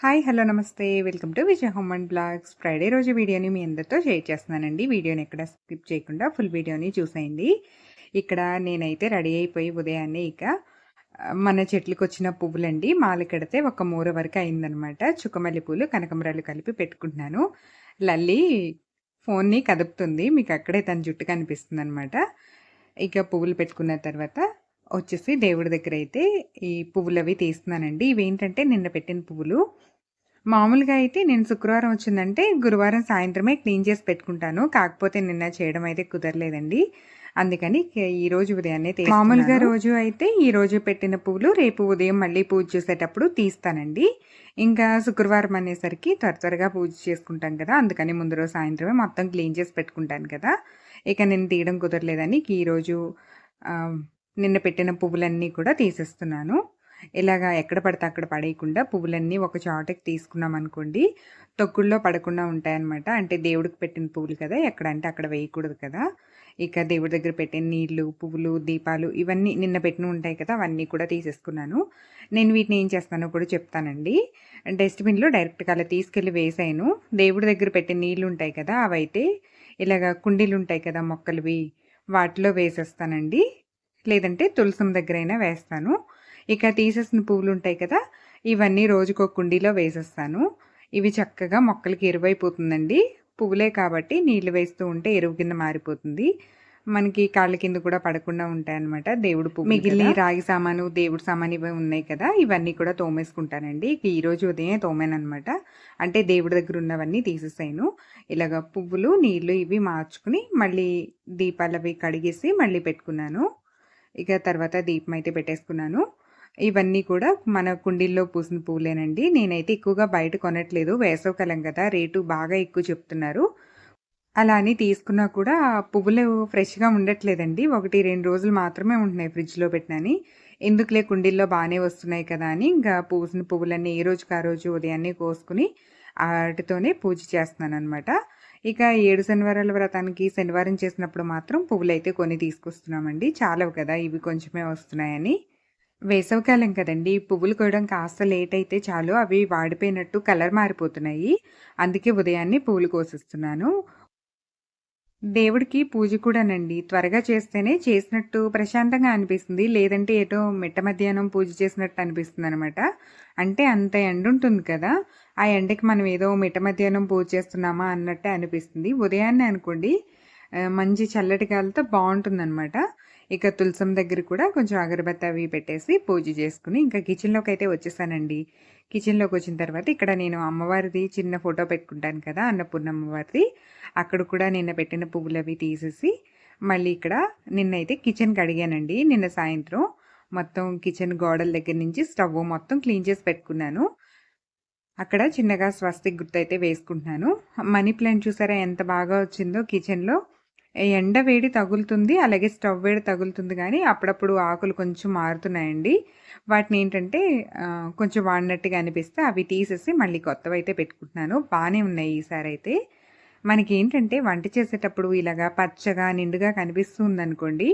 Hi hello నమస్తే. Welcome to Vijaya home and blogs Friday రోజు వీడియోని మీ అందరితో షేర్ చేస్తున్నానండి. వీడియోని ఎక్కడ స్కిప్ చేయకుండా ఫుల్ వీడియోని చూసేయండి. ఇక్కడ నేనైతే రెడీ అయిపోయి ఉదయాన్నే ఇక మన చెట్లకు వచ్చిన పువ్వులండి. మాల కడితే ఒక మూర వరకు అయిందనమాట. చుక్కమల్లి పూలు కనకమరాలు కలిపి పెట్టుకుంటున్నాను. లల్లి ఫోన్ని కదుపుతుంది. మీకు అక్కడే తన జుట్టు కనిపిస్తుంది అనమాట ఇక పువ్వులు పెట్టుకున్న తర్వాత వచ్చేసి దేవుడి దగ్గర అయితే ఈ పువ్వులు అవి తీస్తున్నానండి. ఇవేంటంటే నిన్న పెట్టిన పువ్వులు. మామూలుగా అయితే నేను శుక్రవారం వచ్చిందంటే గురువారం సాయంత్రమే క్లీన్ చేసి పెట్టుకుంటాను. కాకపోతే నిన్న చేయడం అయితే కుదరలేదండి. అందుకని ఈ రోజు ఉదయాన్నే. మామూలుగా రోజు అయితే ఈ రోజు పెట్టిన పువ్వులు రేపు ఉదయం మళ్ళీ పూజ చేసేటప్పుడు తీస్తానండి. ఇంకా శుక్రవారం అనేసరికి త్వర త్వరగా పూజ చేసుకుంటాం కదా. అందుకని ముందు రోజు సాయంత్రమే మొత్తం క్లీన్ చేసి పెట్టుకుంటాను కదా. ఇక నేను తీయడం కుదరలేదని ఇక ఈరోజు ఆ, నిన్న పెట్టిన పువ్వులన్నీ కూడా తీసేస్తున్నాను. ఇలాగా ఎక్కడ పడితే అక్కడ పడేయకుండా పువ్వులన్నీ ఒక చాటకి తీసుకున్నాం అనుకోండి తొక్కుల్లో పడకుండా ఉంటాయన్నమాట. అంటే దేవుడికి పెట్టిన పువ్వులు కదా ఎక్కడ అంటే అక్కడ వేయకూడదు కదా. ఇక దేవుడి దగ్గర పెట్టిన నీళ్ళు పువ్వులు దీపాలు ఇవన్నీ నిన్న పెట్టిన ఉంటాయి కదా అవన్నీ కూడా తీసేసుకున్నాను. నేను వీటిని ఏం చేస్తానో కూడా చెప్తానండి. డస్ట్బిన్లో డైరెక్ట్గా అలా తీసుకెళ్ళి వేసాను. దేవుడి దగ్గర పెట్టిన నీళ్ళు ఉంటాయి కదా అవైతే ఇలాగ కుండీలు ఉంటాయి కదా మొక్కలువి వాటిలో వేసేస్తానండి. లేదంటే తులసం దగ్గరైనా వేస్తాను. ఇక తీసేసిన పువ్వులు ఉంటాయి కదా ఇవన్నీ రోజుకో కుండీలో వేసేస్తాను. ఇవి చక్కగా మొక్కలకి ఎరువైపోతుందండి. పువ్వులే కాబట్టి నీళ్ళు వేస్తూ ఉంటే ఎరువు కింద మారిపోతుంది. మనకి కాళ్ళ కింద కూడా పడకుండా ఉంటాయి అనమాట దేవుడు పువ్వు మిగిలిన రాగి సామాను దేవుడు సామాను ఇవి ఉన్నాయి కదా ఇవన్నీ కూడా తోమేసుకుంటానండి. ఇక ఈ రోజు ఉదయం తోమానమాట అంటే దేవుడి దగ్గర ఉన్నవన్నీ తీసేసాను. ఇలాగ పువ్వులు నీళ్ళు ఇవి మార్చుకుని మళ్ళీ దీపాలు అవి కడిగేసి మళ్ళీ పెట్టుకున్నాను. ఇక తర్వాత దీపం అయితే పెట్టేసుకున్నాను. ఇవన్నీ కూడా మన కుండీల్లో పూసిన పువ్వులేనండి నేనైతే ఎక్కువగా బయట కొనట్లేదు. వేసవకాలం కదా రేటు బాగా ఎక్కువ చెప్తున్నారు. అలా అని తీసుకున్నా కూడా ఆ పువ్వులు ఫ్రెష్గా ఉండట్లేదండి. ఒకటి రెండు రోజులు మాత్రమే ఉంటున్నాయి ఫ్రిడ్జ్లో పెట్టినని. ఎందుకులే కుండీల్లో బాగానే వస్తున్నాయి కదా అని ఇంకా పూసిన పువ్వులన్నీ ఏ రోజుకి ఆ రోజు ఉదయాన్నే కోసుకుని వాటితోనే పూజ చేస్తున్నాను అనమాట ఇక ఏడు శనివారాల వ్రతానికి శనివారం చేసినప్పుడు మాత్రం పువ్వులు అయితే కొని తీసుకొస్తున్నామండి. చాలవు కదా ఇవి కొంచెమే వస్తున్నాయని. వేసవికాలం కదండి పువ్వులు కోయడం కాస్త లేట్ అయితే చాలు. అవి వాడిపోయినట్టు కలర్ మారిపోతున్నాయి. అందుకే ఉదయాన్నే పువ్వులు కోసిస్తున్నాను. దేవుడికి పూజ కూడానండి. త్వరగా చేస్తేనే చేసినట్టు ప్రశాంతంగా అనిపిస్తుంది. లేదంటే ఏదో మిట్ట మధ్యాహ్నం పూజ చేసినట్టు అనిపిస్తుంది అనమాట అంటే అంత ఎండ ఉంటుంది కదా. ఆ ఎండకి మనం ఏదో మిట్ట మధ్యాహ్నం పూజ చేస్తున్నామా అన్నట్టే అనిపిస్తుంది. ఉదయాన్నే అనుకోండి మంచి చల్లటి గాలితో బాగుంటుందన్నమాట. ఇక తులసం దగ్గర కూడా కొంచెం అగరబత్తి అవి పెట్టేసి పూజ చేసుకుని ఇంకా కిచెన్లోకి అయితే వచ్చేసానండి. కిచెన్లోకి వచ్చిన తర్వాత ఇక్కడ నేను అమ్మవారిది చిన్న ఫోటో పెట్టుకుంటాను కదా అన్నపూర్ణ అమ్మవారిది. అక్కడ కూడా నిన్న పెట్టిన పువ్వులు అవి తీసేసి మళ్ళీ ఇక్కడ నిన్నైతే కిచెన్కి అడిగానండి. నిన్న సాయంత్రం మొత్తం కిచెన్ గోడల దగ్గర నుంచి స్టవ్ మొత్తం క్లీన్ చేసి పెట్టుకున్నాను. అక్కడ చిన్నగా స్వస్తిక్ గుర్తైతే వేసుకుంటున్నాను. మనీ ప్లాంట్ చూసారా ఎంత బాగా వచ్చిందో కిచెన్లో. ఎండ వేడి తగులుతుంది అలాగే స్టవ్ వేడి తగులుతుంది కానీ అప్పుడప్పుడు ఆకులు కొంచెం మారుతున్నాయండి. వాటిని ఏంటంటే కొంచెం వాడినట్టుగా అనిపిస్తే అవి తీసేసి మళ్ళీ కొత్తవి అయితే పెట్టుకుంటున్నాను. బాగానే ఉన్నాయి ఈసారి అయితే. మనకి ఏంటంటే వంట చేసేటప్పుడు ఇలాగా పచ్చగా నిండుగా కనిపిస్తుంది అనుకోండి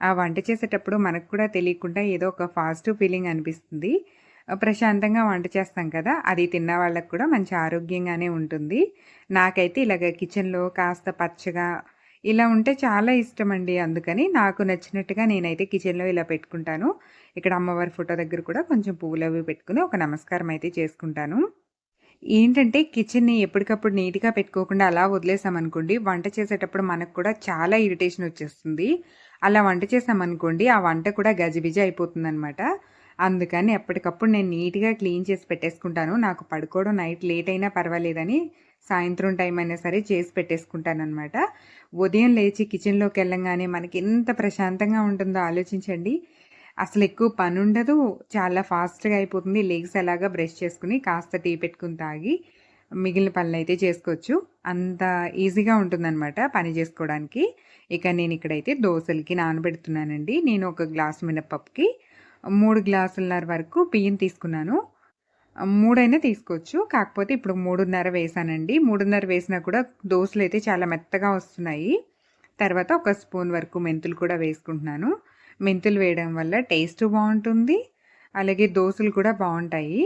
ఆ వంట చేసేటప్పుడు మనకు కూడా తెలియకుండా ఏదో ఒక పాజిటివ్ ఫీలింగ్ అనిపిస్తుంది. ప్రశాంతంగా వంట చేస్తాం కదా అది తిన్న వాళ్ళకు కూడా మంచి ఆరోగ్యంగానే ఉంటుంది. నాకైతే ఇలాగ కిచెన్లో కాస్త పచ్చగా ఇలా ఉంటే చాలా ఇష్టం అండి అందుకని నాకు నచ్చినట్టుగా నేనైతే కిచెన్లో ఇలా పెట్టుకుంటాను. ఇక్కడ అమ్మవారి ఫోటో దగ్గర కూడా కొంచెం పువ్వులు అవి పెట్టుకుని ఒక నమస్కారం అయితే చేసుకుంటాను. ఏంటంటే కిచెన్ని ఎప్పటికప్పుడు నీట్గా పెట్టుకోకుండా అలా వదిలేసామనుకోండి వంట చేసేటప్పుడు మనకు కూడా చాలా ఇరిటేషన్ వచ్చేస్తుంది. అలా వంట చేసామనుకోండి ఆ వంట కూడా గజిబిజి అయిపోతుంది అనమాట అందుకని ఎప్పటికప్పుడు నేను నీట్గా క్లీన్ చేసి పెట్టేసుకుంటాను. నాకు పడుకోవడం నైట్ లేట్ అయినా పర్వాలేదని సాయంత్రం టైం అయినా సరే చేసి పెట్టేసుకుంటాను అనమాట ఉదయం లేచి కిచెన్లోకి వెళ్ళంగానే మనకి ఎంత ప్రశాంతంగా ఉంటుందో ఆలోచించండి. అసలు ఎక్కువ పని ఉండదు. చాలా ఫాస్ట్గా అయిపోతుంది. లేగ్స్ ఎలాగా బ్రష్ చేసుకుని కాస్త టీ పెట్టుకుని తాగి మిగిలిన పనులు అయితే చేసుకోవచ్చు. అంత ఈజీగా ఉంటుందన్నమాట పని చేసుకోవడానికి. ఇక నేను ఇక్కడైతే దోశలకి నానబెడుతున్నానండి. నేను ఒక గ్లాస్ మినప్పప్పుకి మూడు గ్లాసులన్నర వరకు బియ్యం తీసుకున్నాను మూడైనా తీసుకోవచ్చు కాకపోతే ఇప్పుడు మూడున్నర వేసానండి మూడున్నర వేసినా కూడా దోశలు అయితే చాలా మెత్తగా వస్తున్నాయి తర్వాత ఒక స్పూన్ వరకు మెంతులు కూడా వేసుకుంటున్నాను మెంతులు వేయడం వల్ల టేస్ట్ బాగుంటుంది అలాగే దోశలు కూడా బాగుంటాయి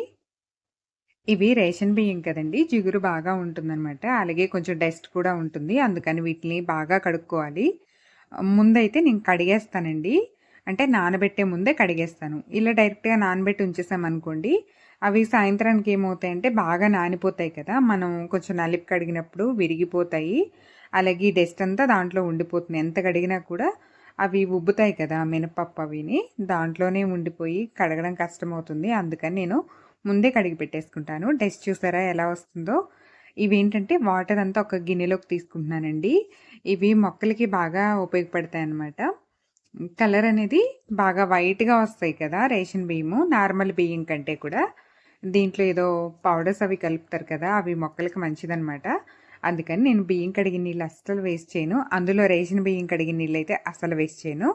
ఇవి రేషన్ బియ్యం కదండి జిగురు బాగా ఉంటుందనమాట. అలాగే కొంచెం డస్ట్ కూడా ఉంటుంది. అందుకని వీటిని బాగా కడుక్కోవాలి. ముందైతే నేను కడిగేస్తానండి. అంటే నానబెట్టే ముందే కడిగేస్తాను. ఇలా డైరెక్ట్‌గా నానబెట్టి ఉంచేసామనుకోండి, అవి సాయంత్రానికి ఏమవుతాయంటే బాగా నానిపోతాయి కదా! మనం కొంచెం నలిపి కడిగినప్పుడు విరిగిపోతాయి. అలాగే డస్ట్ అంతా దాంట్లో ఉండిపోతుంది. ఎంత కడిగినా కూడా అవి ఉబ్బుతాయి కదా! మినపప్పు అవిని. దాంట్లోనే ఉండిపోయి కడగడం కష్టమవుతుంది. అందుకని నేను ముందే కడిగి పెట్టేసుకుంటాను. డస్ట్ చూసారా ఎలా వస్తుందో? ఇవేంటంటే వాటర్ అంతా ఒక గిన్నెలోకి తీసుకుంటున్నానండి. ఇవి మొక్కలకి బాగా ఉపయోగపడతాయి అన్నమాట కలర్ అనేది బాగా వైట్‌గా వస్తాయి కదా! రేషన్ బియ్యము నార్మల్ బియ్యం కంటే కూడా. దీంట్లో ఏదో పౌడర్స్ అవి కలుపుతారు కదా! అవి మొక్కలకి మంచిదనమాట. అందుకని నేను బియ్యం కడిగిన నీళ్ళు అస్సలు వేస్ట్ చేయను. అందులో రేషన్ బియ్యం కడిగిన నీళ్ళు అయితే అస్సలు వేస్ట్ చేయను.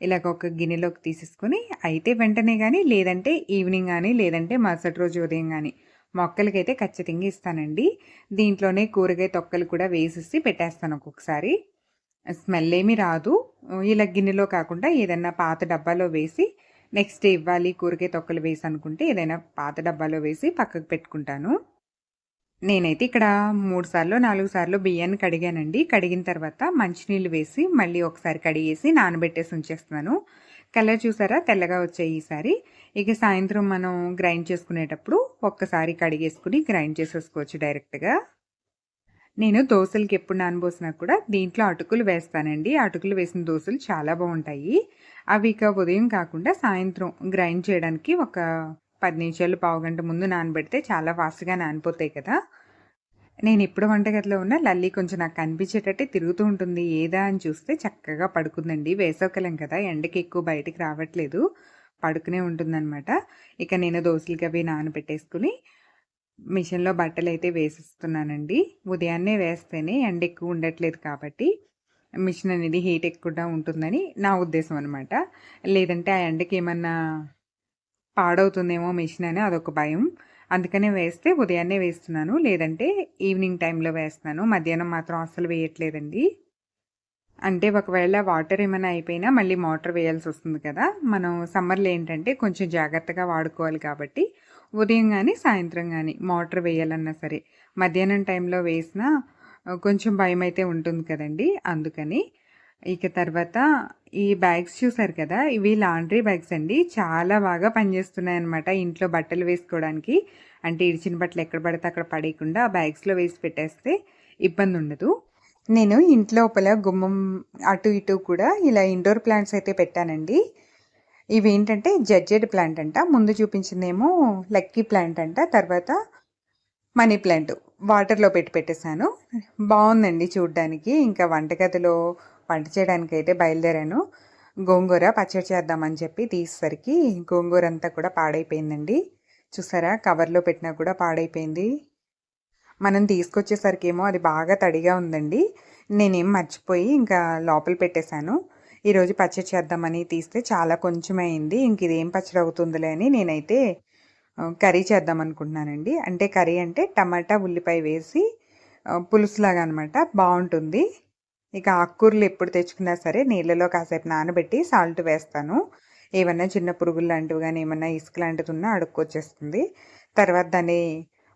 ఇలాగ ఒక గిన్నెలోకి తీసేసుకొని అయితే వెంటనే కానీ లేదంటే ఈవినింగ్ కానీ లేదంటే మరుసటి రోజు ఉదయం కానీ మొక్కలకైతే ఖచ్చితంగా ఇస్తానండి దీంట్లోనే కూరగాయ తొక్కలు కూడా వేసేసి పెట్టేస్తాను ఒక్కొక్కసారి స్మెల్ ఏమీ రాదు. ఇలా గిన్నెలో కాకుండా ఏదైనా పాత డబ్బాలో వేసి నెక్స్ట్ డే ఇవ్వాలి కూరగాయ తొక్కలు వేసి అనుకుంటే ఏదైనా పాత డబ్బాలో వేసి పక్కకు పెట్టుకుంటాను. నేనైతే ఇక్కడ మూడు సార్లు నాలుగు సార్లు బియ్యాన్ని కడిగానండి. కడిగిన తర్వాత మంచినీళ్ళు వేసి మళ్ళీ ఒకసారి కడిగేసి నానబెట్టేసి ఉంచేస్తున్నాను. కలర్ చూసారా? తెల్లగా వచ్చాయి ఈసారి. ఇక సాయంత్రం మనం గ్రైండ్ చేసుకునేటప్పుడు ఒక్కసారి కడిగేసుకుని గ్రైండ్ చేసేసుకోవచ్చు డైరెక్ట్గా. నేను దోశలకి ఎప్పుడు నానబోసినా కూడా దీంట్లో అటుకులు వేస్తానండి. అటుకులు వేసిన దోశలు చాలా బాగుంటాయి. అవి ఇక ఉదయం కాకుండా సాయంత్రం గ్రైండ్ చేయడానికి ఒక పది నిమిషాలు పావుగంట ముందు నానబెడితే చాలా ఫాస్ట్గా నానిపోతాయి కదా. నేను ఇప్పుడు వంటగదిలో ఉన్న లల్లి కొంచెం నాకు కనిపించేటట్టే తిరుగుతూ ఉంటుంది. ఏదా అని చూస్తే చక్కగా పడుకుందండి. వేసవకాలం కదా ఎండకి ఎక్కువ బయటికి రావట్లేదు. పడుకునే ఉంటుందన్నమాట. ఇక నేను దోశలకి అవి నానబెట్టేసుకుని మిషన్లో బట్టలు అయితే వేసిస్తున్నానండి. ఉదయాన్నే వేస్తేనే ఎండ ఎక్కువ ఉండట్లేదు కాబట్టి మిషన్ అనేది హీట్ ఎక్కువగా ఉంటుందని నా ఉద్దేశం అనమాట లేదంటే ఆ ఎండకి ఏమన్నా పాడవుతుందేమో మిషన్ అని అదొక భయం. అందుకనే వేస్తే ఉదయాన్నే వేస్తున్నాను. లేదంటే ఈవినింగ్ టైంలో వేస్తున్నాను. మధ్యాహ్నం మాత్రం అస్సలు వేయట్లేదండి. అంటే ఒకవేళ వాటర్ ఏమైనా అయిపోయినా మళ్ళీ మోటార్ వేయాల్సి వస్తుంది కదా. మనం సమ్మర్లో ఏంటంటే కొంచెం జాగ్రత్తగా వాడుకోవాలి కాబట్టి ఉదయం కానీ సాయంత్రం కానీ మోటార్ వేయాలన్నా సరే. మధ్యాహ్నం టైంలో వేసినా కొంచెం భయం అయితే ఉంటుంది కదండి. అందుకని ఇక తర్వాత ఈ బ్యాగ్స్ చూసారు కదా ఇవి లాండ్రీ బ్యాగ్స్ అండి. చాలా బాగా పనిచేస్తున్నాయి అనమాట ఇంట్లో బట్టలు వేసుకోవడానికి. అంటే ఇడిచిన బట్టలు ఎక్కడ పడితే అక్కడ పడేయకుండా ఆ బ్యాగ్స్లో వేసి పెట్టేస్తే ఇబ్బంది ఉండదు. నేను ఇంట్లో గుమ్మం అటు ఇటు కూడా ఇలా ఇండోర్ ప్లాంట్స్ అయితే పెట్టానండి. ఇవి ఏంటంటే జడ్జెడ్ ప్లాంట్ అంట. ముందు చూపించిందేమో లక్కీ ప్లాంట్ అంట. తర్వాత మనీ ప్లాంట్ వాటర్లో పెట్టి పెట్టేశాను. బాగుందండి చూడ్డానికి. ఇంకా వంటగదిలో వంట చేయడానికి అయితే బయలుదేరాను. గోంగూర పచ్చడి చేద్దామని చెప్పి తీసేసరికి గోంగూర అంతా కూడా పాడైపోయిందండి. చూసారా? కవర్లో పెట్టినా కూడా పాడైపోయింది. మనం తీసుకొచ్చేసరికి ఏమో అది బాగా తడిగా ఉందండి. నేనేం మర్చిపోయి ఇంకా లోపల పెట్టేశాను. ఈరోజు పచ్చడి చేద్దామని తీస్తే చాలా కొంచెం అయింది ఇంక ఇదేం పచ్చడి అవుతుందిలే అని నేనైతే కర్రీ చేద్దాం అనుకుంటున్నానండి. అంటే కర్రీ అంటే టమాటా ఉల్లిపాయ వేసి పులుసులాగా అనమాట బాగుంటుంది. ఇక ఆకుకూరలు ఎప్పుడు తెచ్చుకున్నా సరే నీళ్ళలో కాసేపు నానబెట్టి సాల్ట్ వేస్తాను. ఏమన్నా చిన్న పురుగులు లాంటివి కానీ ఏమన్నా ఇసుక లాంటిది ఉన్నా అడుక్కొచ్చేస్తుంది. తర్వాత దాన్ని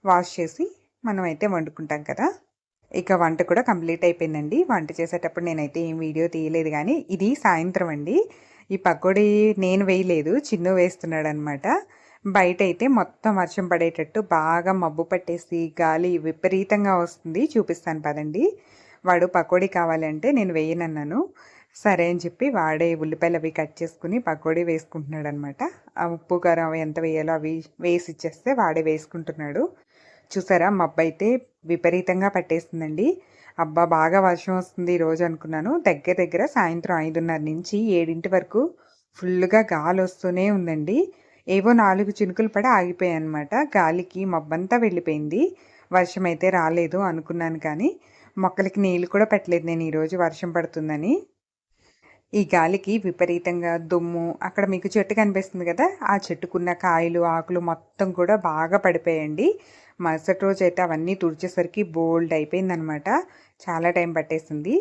వాష్ చేసి మనం అయితే వండుకుంటాం కదా. ఇక వంట కూడా కంప్లీట్ అయిపోయిందండి. వంట చేసేటప్పుడు నేనైతే ఏం వీడియో తీయలేదు కానీ ఇది సాయంత్రం అండి. ఈ పకోడీ నేను వేయలేదు చిన్ను వేస్తున్నాడు అనమాట బయట అయితే మొత్తం వర్షం పడేటట్టు బాగా మబ్బు పట్టేసి గాలి విపరీతంగా వస్తుంది. చూపిస్తాను పదండి. వాడు పకోడీ కావాలంటే నేను వేయనన్నాను. సరే అని చెప్పి వాడే ఉల్లిపాయలు అవి కట్ చేసుకుని పకోడీ వేసుకుంటున్నాడు అనమాట ఆ ఉప్పు కారం అవి ఎంత వేయాలో అవి వేసి ఇచ్చేస్తే వాడే వేసుకుంటున్నాడు. చూసారా? మబ్బు అయితే విపరీతంగా పట్టేస్తుందండి అబ్బా బాగా వర్షం వస్తుంది ఈరోజు అనుకున్నాను. దగ్గర దగ్గర సాయంత్రం ఐదున్నర నుంచి ఏడింటి వరకు ఫుల్గా గాలి వస్తూనే ఉందండి. ఏవో నాలుగు చినుకులు పడి ఆగిపోయాయి అనమాట గాలికి మబ్బంతా వెళ్ళిపోయింది. వర్షం అయితే రాలేదు అనుకున్నాను కానీ మొక్కలకి నీళ్ళు కూడా పెట్టలేదు నేను ఈరోజు వర్షం పడుతుందని. ఈ గాలికి విపరీతంగా దుమ్ము అక్కడ మీకు చెట్టు కనిపిస్తుంది కదా? ఆ చెట్టుకున్న కాయలు ఆకులు మొత్తం కూడా బాగా పడిపోయాయండి. మరుసటి రోజు అయితే అవన్నీ తుడిచేసరికి బోల్డ్ అయిపోయిందనమాట. చాలా టైం పట్టేసింది.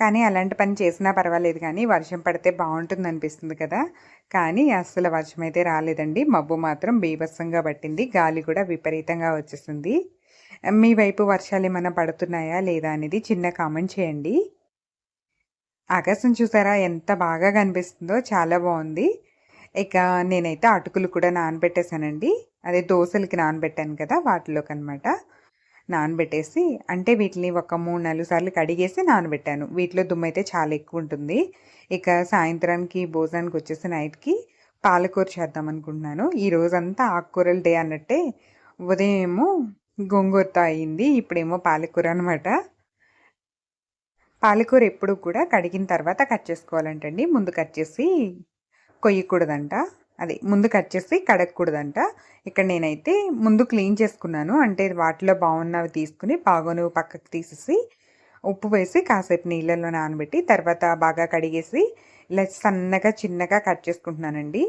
కానీ అలాంటి పని చేసినా పర్వాలేదు కానీ వర్షం పడితే బాగుంటుంది అనిపిస్తుంది కదా. కానీ అస్సలు వర్షం అయితే రాలేదండి. మబ్బు మాత్రం బీభత్సంగా పట్టింది. గాలి కూడా విపరీతంగా వచ్చేసింది. మీ వైపు వర్షాలు ఏమైనా పడుతున్నాయా లేదా అనేది చిన్న కామెంట్ చేయండి. ఆకాశం చూసారా? ఎంత బాగా కనిపిస్తుందో. చాలా బాగుంది. ఇక నేనైతే అటుకులు కూడా నానబెట్టేశానండి. అదే దోశలకి నానబెట్టాను కదా వాటిలోకి అనమాట నానబెట్టేసి అంటే వీటిని ఒక మూడు నాలుగు సార్లు కడిగేసి నానబెట్టాను. వీటిలో దుమ్ము అయితే చాలా ఎక్కువ ఉంటుంది. ఇక సాయంత్రానికి భోజనానికి వచ్చేసి నైట్కి పాలకూర చేద్దాం అనుకుంటున్నాను. ఈ రోజంతా ఆకుకూరల డే అన్నట్టే ఉదయం ఏమో గోంగూరతో అయింది ఇప్పుడేమో పాలకూర అనమాట పాలకూర ఎప్పుడు కూడా కడిగిన తర్వాత కట్ చేసుకోవాలంటండి. ముందు కట్ చేసి కొయ్యకూడదంట. అదే ముందు కట్ చేసి కడగకూడదంట ఇక్కడ నేనైతే ముందు క్లీన్ చేసుకున్నాను. అంటే వాటిలో బాగున్నవి తీసుకుని బాగోను పక్కకు తీసేసి ఉప్పు వేసి కాసేపు నీళ్ళల్లో నానబెట్టి తర్వాత బాగా కడిగేసి ఇలా సన్నగా చిన్నగా కట్ చేసుకుంటున్నానండి.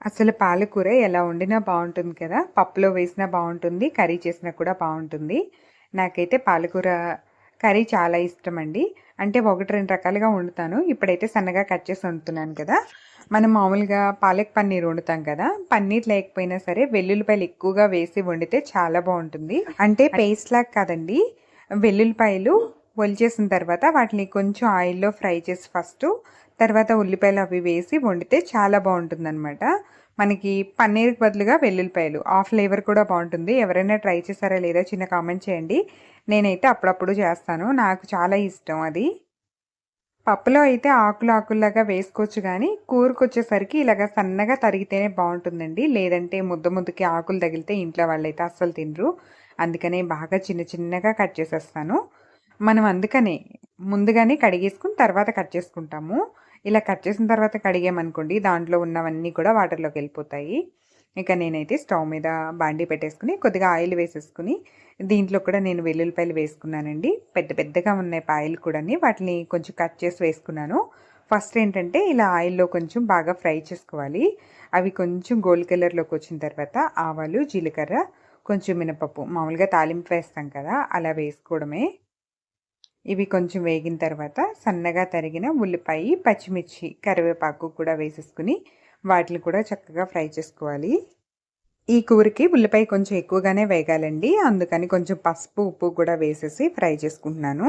అసలు పాలకూర ఎలా వండినా బాగుంటుంది కదా. పప్పులో వేసినా బాగుంటుంది. కర్రీ చేసినా కూడా బాగుంటుంది. నాకైతే పాలకూర కర్రీ చాలా ఇష్టం అండి అంటే ఒకటి రెండు రకాలుగా వండుతాను. ఇప్పుడైతే సన్నగా కట్ చేసి వండుతున్నాను కదా. మనం మామూలుగా పాలక్ పన్నీర్ వండుతాం కదా పన్నీర్ లేకపోయినా సరే వెల్లుల్లిపాయలు ఎక్కువగా వేసి వండితే చాలా బాగుంటుంది. అంటే పేస్ట్ లాగా కాదండి వెల్లుల్లిపాయలు ఒలిచేసిన తర్వాత వాటిని కొంచెం ఆయిల్లో ఫ్రై చేసి ఫస్ట్ తర్వాత ఉల్లిపాయలు అవి వేసి వండితే చాలా బాగుంటుందన్నమాట. మనకి పన్నీర్కి బదులుగా వెల్లుల్లిపాయలు ఆ ఫ్లేవర్ కూడా బాగుంటుంది. ఎవరైనా ట్రై చేశారా లేదా చిన్న కామెంట్ చేయండి. నేనైతే అప్పుడప్పుడు చేస్తాను. నాకు చాలా ఇష్టం అది. పప్పులో అయితే ఆకులు ఆకుల్లాగా వేసుకోవచ్చు కానీ కూరకు వచ్చేసరికి ఇలాగ సన్నగా తరిగితేనే బాగుంటుందండి. లేదంటే ముద్ద ముద్దకి ఆకులు తగిలితే ఇంట్లో వాళ్ళైతే అస్సలు తినరు. అందుకనే బాగా చిన్న చిన్నగా కట్ చేసేస్తాను. మనం అందుకనే ముందుగానే కడిగేసుకుని తర్వాత కట్ చేసుకుంటాము. ఇలా కట్ చేసిన తర్వాత కడిగామనుకోండి దాంట్లో ఉన్నవన్నీ కూడా వాటర్లోకి వెళ్ళిపోతాయి. ఇక నేనైతే స్టవ్ మీద బాండీ పెట్టేసుకుని కొద్దిగా ఆయిల్ వేసేసుకుని దీంట్లో కూడా నేను వెల్లుల్లిపాయలు వేసుకున్నానండి. పెద్ద పెద్దగా ఉన్నాయి పాయలు కూడా వాటిని కొంచెం కట్ చేసి వేసుకున్నాను. ఫస్ట్ ఏంటంటే ఇలా ఆయిల్లో కొంచెం బాగా ఫ్రై చేసుకోవాలి. అవి కొంచెం గోల్డ్ కలర్లోకి వచ్చిన తర్వాత ఆవాలు జీలకర్ర కొంచెం మినపప్పు. మామూలుగా తాలింపు వేస్తాం కదా అలా వేసుకోవడమే. ఇవి కొంచెం వేగిన తర్వాత సన్నగా తరిగిన ఉల్లిపాయ పచ్చిమిర్చి కరివేపాకు కూడా వేసేసుకుని వాటిని కూడా చక్కగా ఫ్రై చేసుకోవాలి. ఈ కూరకి ఉల్లిపాయ కొంచెం ఎక్కువగానే వేగాలండి. అందుకని కొంచెం పసుపు ఉప్పు కూడా వేసేసి ఫ్రై చేసుకుంటున్నాను.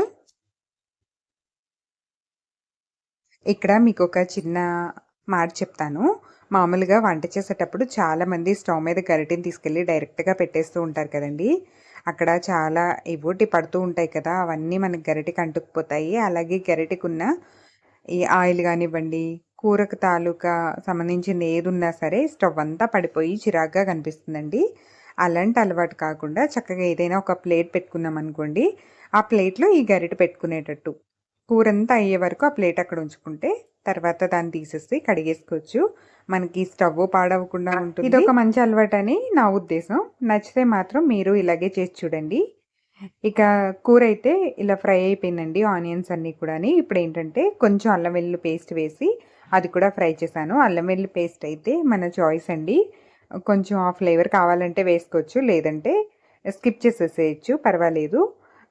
ఇక్కడ మీకు ఒక చిన్న మాట చెప్తాను. మామూలుగా వంట చేసేటప్పుడు చాలామంది స్టవ్ మీద గరిటిని తీసుకెళ్ళి డైరెక్ట్గా పెట్టేస్తూ ఉంటారు కదండి. అక్కడ చాలా ఇవోటి పడుతూ ఉంటాయి కదా అవన్నీ మనకి గరిటికి అంటుకుపోతాయి. అలాగే గరిటెకి ఉన్న ఈ ఆయిల్ కానివ్వండి కూరకు తాలూకా సంబంధించిన ఏదున్నా సరే స్టవ్ అంతా పడిపోయి చిరాగ్గా కనిపిస్తుందండి. అలాంటి అలవాటు కాకుండా చక్కగా ఏదైనా ఒక ప్లేట్ పెట్టుకున్నాం అనుకోండి ఆ ప్లేట్లో ఈ గరిట పెట్టుకునేటట్టు. కూరంతా అయ్యే వరకు ఆ ప్లేట్ అక్కడ ఉంచుకుంటే తర్వాత దాన్ని తీసేసి కడిగేసుకోవచ్చు. మనకి స్టవ్ పాడవకుండా ఉంటుంది. ఇది ఒక మంచి అలవాటు అని నా ఉద్దేశం. నచ్చితే మాత్రం మీరు ఇలాగే చేసి చూడండి. ఇక కూర అయితే ఇలా ఫ్రై అయిపోయిందండి ఆనియన్స్ అన్నీ కూడా ఇప్పుడు ఏంటంటే కొంచెం అల్లం వెల్లుల్లి పేస్ట్ వేసి అది కూడా ఫ్రై చేశాను. అల్లం వెల్లుల్లి పేస్ట్ అయితే మన చాయిస్ అండి. కొంచెం ఆ ఫ్లేవర్ కావాలంటే వేసుకోవచ్చు లేదంటే స్కిప్ చేసేసేయచ్చు పర్వాలేదు.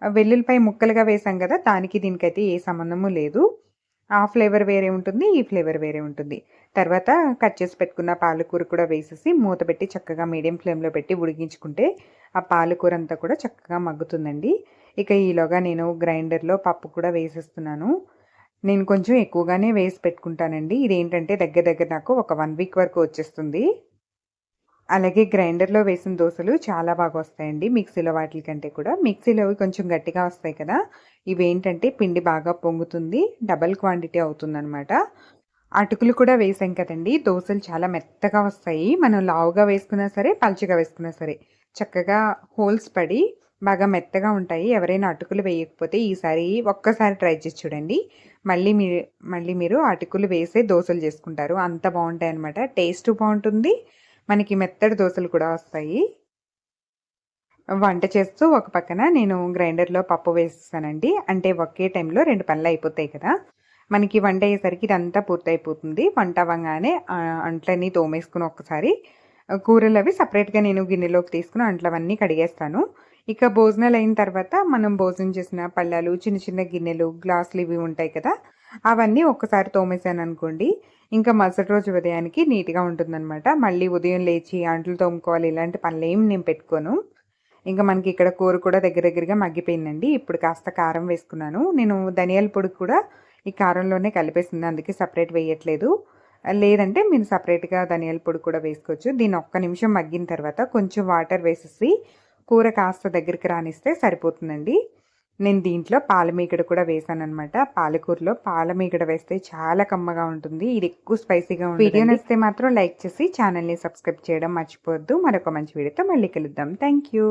వెల్లుల్లిపై ముక్కలుగా వేసాం కదా దానికి దీనికైతే ఏ సంబంధము లేదు. ఆ ఫ్లేవర్ వేరే ఉంటుంది ఈ ఫ్లేవర్ వేరే ఉంటుంది. తర్వాత కట్ చేసి పెట్టుకున్న పాలకూర కూడా వేసేసి మూత పెట్టి చక్కగా మీడియం ఫ్లేమ్లో పెట్టి ఉడికించుకుంటే ఆ పాలకూర అంతా కూడా చక్కగా మగ్గుతుందండి. ఇక ఈలోగా నేను గ్రైండర్లో పప్పు కూడా వేసేస్తున్నాను. నేను కొంచెం ఎక్కువగానే వేసి పెట్టుకుంటానండి. ఇదేంటంటే దగ్గర దగ్గర నాకు ఒక వన్ వీక్ వరకు వచ్చేస్తుంది. అలాగే గ్రైండర్లో వేసిన దోశలు చాలా బాగా వస్తాయండి. మిక్సీలో వాటి కంటే కూడా. మిక్సీలో కొంచెం గట్టిగా వస్తాయి కదా. ఇవి ఏంటంటే పిండి బాగా పొంగుతుంది. డబల్ క్వాంటిటీ అవుతుందన్నమాట. అటుకులు కూడా వేసాం కదండి. దోశలు చాలా మెత్తగా వస్తాయి. మనం లావుగా వేసుకున్నా సరే పల్చిగా వేసుకున్నా సరే చక్కగా హోల్స్ పడి బాగా మెత్తగా ఉంటాయి. ఎవరైనా అటుకులు వేయకపోతే ఈసారి ఒక్కసారి ట్రై చేసి చూడండి. మళ్ళీ మీరు మళ్ళీ మీరు అటుకులు వేసే దోశలు చేసుకుంటారు. అంత బాగుంటాయి అనమాట టేస్ట్ బాగుంటుంది. మనకి మెత్తడి దోశలు కూడా వస్తాయి. వంట చేస్తూ ఒక పక్కన నేను గ్రైండర్లో పప్పు వేస్తానండి అంటే ఒకే టైంలో రెండు పనులు అయిపోతాయి కదా. మనకి వంట అయ్యేసరికి ఇదంతా పూర్తయిపోతుంది. వంట అవ్వగానే అంట్లన్నీ తోమేసుకుని ఒక్కసారి కూరలు అవి సపరేట్గా నేను గిన్నెలోకి తీసుకుని అంట్లవన్నీ కడిగేస్తాను. ఇక భోజనాలు అయిన తర్వాత మనం భోజనం చేసిన పళ్ళాలు చిన్న చిన్న గిన్నెలు గ్లాసులు ఇవి ఉంటాయి కదా అవన్నీ ఒక్కసారి తోమేశాను అనుకోండి ఇంకా మరుసటి రోజు ఉదయానికి నీట్గా ఉంటుందన్నమాట. మళ్ళీ ఉదయం లేచి అంట్లు తోముకోవాలి ఇలాంటి పనులు ఏం నేను పెట్టుకోను. ఇంకా మనకి ఇక్కడ కూర కూడా దగ్గర దగ్గరగా మగ్గిపోయిందండి. ఇప్పుడు కాస్త కారం వేసుకున్నాను. నేను ధనియాల పొడి కూడా ఈ కారంలోనే కలిపేసింది. అందుకే సపరేట్ వేయట్లేదు. లేదంటే మీరు సపరేట్గా ధనియాల పొడి కూడా వేసుకోవచ్చు. దీన్ని ఒక్క నిమిషం మగ్గిన తర్వాత కొంచెం వాటర్ వేసేసి కూర కాస్త దగ్గరికి రానిస్తే సరిపోతుందండి. నేను దీంట్లో పాలమీగడ కూడా వేసాను అనమాట పాలకూరలో పాలమీగడ వేస్తే చాలా కమ్మగా ఉంటుంది. ఇది ఎక్కువ స్పైసీగా ఉంటుంది వీడియో నచ్చితే మాత్రం లైక్ చేసి ఛానల్ని సబ్స్క్రైబ్ చేయడం మర్చిపోవద్దు. మరొక మంచి వీడియోతో మళ్ళీ కలుద్దాం. Thank you